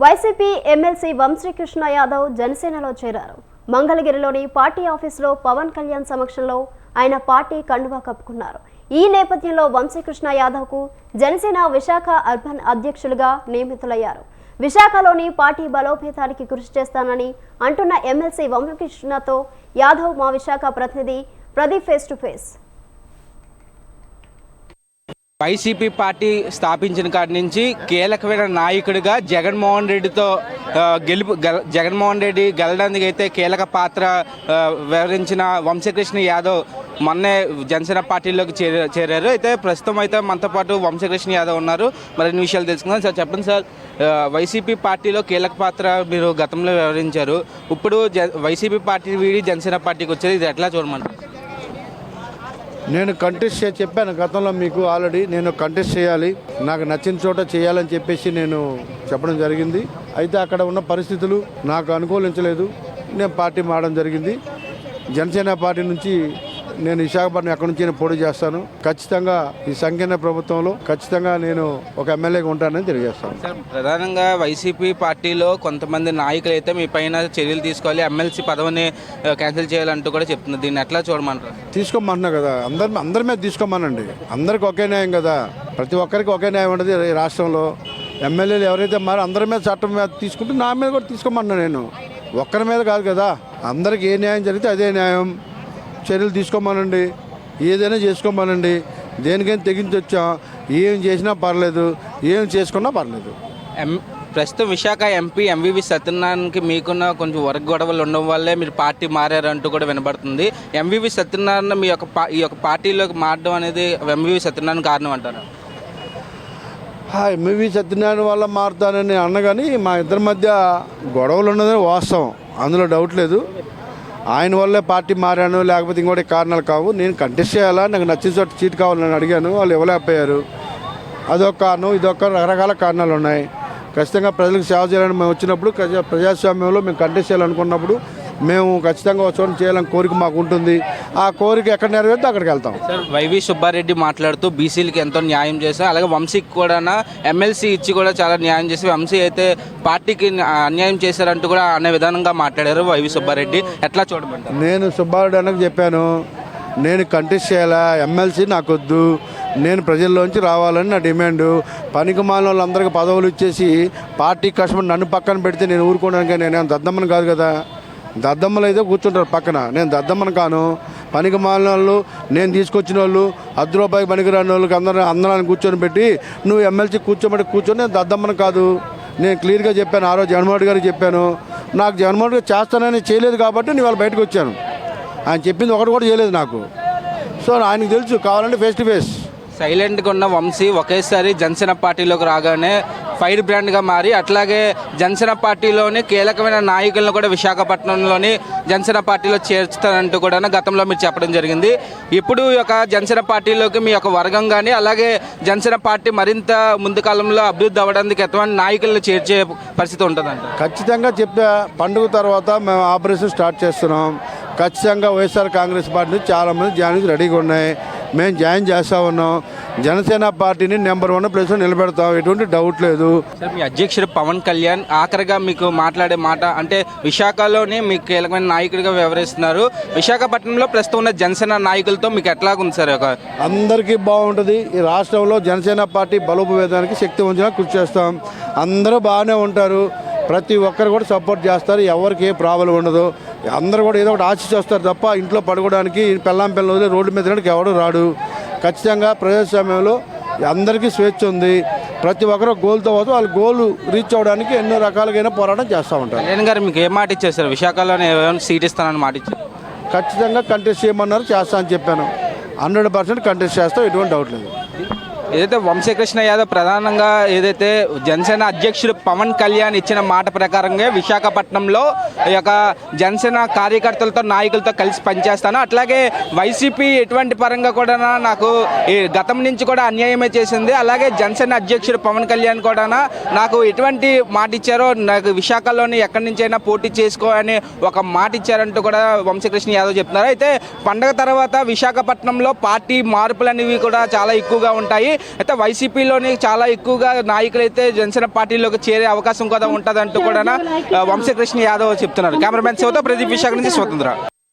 YCP MLC Vamsikrishna Yadav జనసేనలో చేరారు. మంగళగిరిలోని పార్టీ ఆఫీసులో పవన్ కళ్యాణ్ సమక్షంలో ఆయన పార్టీ కండువా కప్పుకున్నారు. ఈ నేపథ్యంలో వంశీకృష్ణ యాదవ్కు జనసేన విశాఖ అర్బన్ అధ్యక్షులుగా నియమితులయ్యారు. విశాఖలోని పార్టీ బలోపేతానికి కృషి చేస్తానని అంటున్న ఎమ్మెల్సీ వంశకృష్ణతో యాదవ్ మా విశాఖ ప్రతినిధి Pradeep face to face. YCP party స్థాపించిన కాడి నుంచి కీలకమైన నాయకుడిగా జగన్మోహన్ రెడ్డితో గెలుపు గెల- జగన్మోహన్ రెడ్డి గెలడానికి అయితే కీలక పాత్ర వివరించిన వంశకృష్ణ యాదవ్ మొన్నే జనసేన పార్టీలోకి చేరారు. అయితే ప్రస్తుతం అయితే మనతో పాటు వంశకృష్ణ యాదవ్ ఉన్నారు. మరిన్ని విషయాలు తెలుసుకుందాం. సార్ చెప్పండి సార్. వైసీపీ పార్టీలో కీలక పాత్ర మీరు గతంలో వివరించారు. ఇప్పుడు జ వైసీపీ పార్టీ వీడి జనసేన పార్టీకి వచ్చేది. ఇది ఎట్లా చూడమంటారు? నేను కంటెస్ట్ చెప్పాను గతంలో మీకు ఆల్రెడీ నేను కంటెస్ట్ చేయాలి. నాకు నచ్చిన చోట చేయాలని చెప్పేసి నేను చెప్పడం జరిగింది. అయితే అక్కడ ఉన్న పరిస్థితులు నాకు అనుకూలించలేదు. నేను పార్టీ మారడం జరిగింది. జనసేన పార్టీ నుంచి నేను విశాఖపట్నం ఎక్కడి నుంచి నేను పోటీ చేస్తాను. ఖచ్చితంగా ఈ సంకీర్ణ ప్రభుత్వంలో ఖచ్చితంగా నేను ఒక ఎమ్మెల్యేగా ఉంటానని తెలియజేస్తాను. ప్రధానంగా వైసీపీ పార్టీలో కొంతమంది నాయకులు అయితే మీ పైన చర్యలు తీసుకోవాలి. ఎమ్మెల్సీ పదవిని క్యాన్సిల్ చేయాలంటూ కూడా చెప్తున్నారు. దీన్ని ఎట్లా చూడమంటారు? తీసుకోమన్నా కదా. అందరి అందరి మీద తీసుకోమనండి. అందరికి ఒకే న్యాయం కదా. ప్రతి ఒక్కరికి ఒకే న్యాయం ఉండదు ఈ రాష్ట్రంలో. ఎమ్మెల్యేలు ఎవరైతే మారో అందరి మీద చట్టం మీద తీసుకుంటే నా మీద కూడా తీసుకోమన్నా నేను. ఒక్కరి మీద కాదు కదా. అందరికి ఏ న్యాయం జరిగితే అదే న్యాయం. చర్యలు తీసుకోమనండి. ఏదైనా చేసుకోమనండి. దేనికైనా తెగించి వచ్చాం ఏం చేసినా పర్లేదు ఏం చేసుకున్నా పర్లేదు. ఎం ప్రస్తుతం విశాఖ ఎంపీ ఎంవివి సత్యనారాయణకి మీకున్న కొంచెం వర్గ గొడవలు ఉండడం వల్లే మీరు పార్టీ మారారంటూ కూడా వినబడుతుంది. ఎంవివి సత్యనారాయణ మీ యొక్క పా- ఈ యొక్క పార్టీలోకి మారడం అనేది ఎంవివి సత్యనారాయణ కారణం అంటారు. ఎంఈవి సత్యనారాయణ వల్ల మారుతానని అన్న కానీ మా ఇద్దరి మధ్య గొడవలు ఉన్నదని వాస్తవం. అందులో డౌట్ లేదు. ఆయన వల్లే పార్టీ మారాను లేకపోతే ఇంకోటి కారణాలు కావు. నేను కంటెస్ట్ చేయాలా? నాకు నచ్చిన చోట సీట్ కావాలని అడిగాను. వాళ్ళు ఇవ్వలేకపోయారు. అదొక కారణం. ఇదొక రకరకాల కారణాలు ఉన్నాయి. ఖచ్చితంగా ప్రజలకు సేవ చేయాలని మేము వచ్చినప్పుడు ప్రజా- ప్రజాస్వామ్యంలో మేము కంటెస్ట్ చేయాలనుకున్నప్పుడు మేము ఖచ్చితంగా చోట చేయాలని కోరిక మాకు ఉంటుంది. ఆ కోరిక ఎక్కడ నెరవేరితే అక్కడికి వెళ్తాం. సార్ వైవి సుబ్బారెడ్డి మాట్లాడుతూ బీసీలకి ఎంతో న్యాయం చేశారు. అలాగే వంశీకి కూడా ఎమ్మెల్సీ ఇచ్చి కూడా చాలా న్యాయం చేసి వంశీ అయితే పార్టీకి అన్యాయం చేశారంటూ కూడా అనే విధానంగా మాట్లాడారు వైవి సుబ్బారెడ్డి. ఎట్లా చూడమంటారు? నేను సుబ్బారెడ్డి అన్నకు చెప్పాను నేను కంటెస్ట్ చేయాలా ఎమ్మెల్సీ నాకొద్దు నేను ప్రజల్లోంచి రావాలని నా డిమాండ్. పనికి మాలిన వాళ్ళందరికీ పదవులు ఇచ్చేసి పార్టీ కష్టపడి నన్ను పక్కన పెడితే నేను ఊరుకోవడానికి నేను దద్దమ్మని కాదు కదా. దద్దమ్మలు అయితే కూర్చుంటారు పక్కన. నేను దద్దమ్మను కాను. పనికి మాలిన వాళ్ళు నేను తీసుకొచ్చిన వాళ్ళు అర్ధ రూపాయి పనికిరాని వాళ్ళకి అందరూ అందరాన్ని కూర్చొని పెట్టి నువ్వు ఎమ్మెల్సీ కూర్చోబెట్టి కూర్చొని నేను దద్దమ్మను కాదు. నేను క్లియర్గా చెప్పాను. ఆ రోజు జగన్మోహన్ గారికి చెప్పాను. నాకు జగన్మోహన్ గారు చేస్తానని చేయలేదు కాబట్టి నేను వాళ్ళు బయటకు వచ్చాను. ఆయన చెప్పింది ఒకటి కూడా చేయలేదు నాకు. సో ఆయనకు తెలుసు కావాలంటే ఫేస్ టు ఫేస్ సైలెంట్గా ఉన్న వంశీ ఒకేసారి జనసేన పార్టీలోకి రాగానే ఫైర్ బ్రాండ్గా మారి అట్లాగే జనసేన పార్టీలోని కీలకమైన నాయకులను కూడా విశాఖపట్నంలోని జనసేన పార్టీలో చేర్చుతానంటూ కూడా గతంలో మీరు చెప్పడం జరిగింది. ఇప్పుడు ఈ యొక్క జనసేన పార్టీలోకి మీ యొక్క వర్గం కానీ అలాగే జనసేన పార్టీ మరింత ముందు కాలంలో అభివృద్ధి అవ్వడానికి ఎటువంటి నాయకులను చేర్చే పరిస్థితి ఉంటుందంట ఖచ్చితంగా చెప్పా పండుగ తర్వాత మేము ఆపరేషన్ స్టార్ట్ చేస్తున్నాం. ఖచ్చితంగా వైఎస్ఆర్ కాంగ్రెస్ పార్టీ చాలామంది జాయిన్ రెడీగా ఉన్నాయి. మేము జాయిన్ చేస్తా ఉన్నాం. జనసేన పార్టీని నెంబర్ వన్ ప్లేస్లో నిలబెడతాం ఎటువంటి డౌట్ లేదు. సార్ మీ అధ్యక్షుడు పవన్ కళ్యాణ్ ఆఖరిగా మీకు మాట్లాడే మాట అంటే విశాఖలోనే మీకు కీలకమైన నాయకుడిగా వ్యవహరిస్తున్నారు విశాఖపట్నంలో ప్రస్తుతం ఉన్న జనసేన నాయకులతో మీకు ఎట్లాగుంది సార్ ఒక అందరికీ బాగుంటుంది. ఈ రాష్ట్రంలో జనసేన పార్టీ బలోపేదానికి శక్తి ఉంచిన కృషి చేస్తాం. అందరూ బాగానే ఉంటారు. ప్రతి ఒక్కరు కూడా సపోర్ట్ చేస్తారు. ఎవరికి ఏ ప్రాబ్లం ఉండదు. అందరూ కూడా ఏదో ఒకటి ఆశించి వస్తారు తప్ప ఇంట్లో పడుకోవడానికి పెళ్ళాం పిల్లలు రోడ్డు మీద ఎవడు రాడు. ఖచ్చితంగా ప్రజాస్వామ్యంలో అందరికీ స్వేచ్ఛ ఉంది. ప్రతి ఒక్కరు గోల్తో పోతే వాళ్ళ గోల్ రీచ్ అవ్వడానికి ఎన్నో రకాలుగా పోరాటం చేస్తూ ఉంటారు. కళ్యాణ్ గారు మీకు ఏ మాట ఇచ్చారు సార్ విశాఖలోనే ఏమైనా సీట్ ఇస్తానని మాట ఇచ్చారు? ఖచ్చితంగా కంటెస్ట్ చేయమన్నారు చేస్తా అని చెప్పాను. హండ్రెడ్ పర్సెంట్ కంటెస్ట్ చేస్తాం ఎటువంటి డౌట్ లేదు. ఏదైతే వంశీకృష్ణ యాదవ్ ప్రధానంగా ఏదైతే జనసేన అధ్యక్షుడు పవన్ కళ్యాణ్ ఇచ్చిన మాట ప్రకారంగా విశాఖపట్నంలో ఈ యొక్క జనసేన కార్యకర్తలతో నాయకులతో కలిసి పనిచేస్తాను. అట్లాగే వైసీపీ ఎటువంటి పరంగా కూడా నాకు ఈ గతం నుంచి కూడా అన్యాయమే చేసింది. అలాగే జనసేన అధ్యక్షుడు పవన్ కళ్యాణ్ కూడా నాకు ఎటువంటి మాట ఇచ్చారో నాకు విశాఖలోని ఎక్కడి నుంచైనా పోటీ చేసుకో అని ఒక మాట ఇచ్చారంటూ కూడా వంశీకృష్ణ యాదవ్ చెప్తున్నారు. అయితే పండగ తర్వాత విశాఖపట్నంలో పార్టీ మార్పులు అనేవి కూడా చాలా ఎక్కువగా ఉంటాయి. అయితే వైసీపీలోని చాలా ఎక్కువగా నాయకులు అయితే జనసేన పార్టీలోకి చేరే అవకాశం కూడా ఉంటుందంటూ కూడా వంశీకృష్ణ యాదవ్ చెప్తున్నారు. కెమెరామెన్ శివతో ప్రదీప్ విశాఖ నుంచి స్వతంత్ర.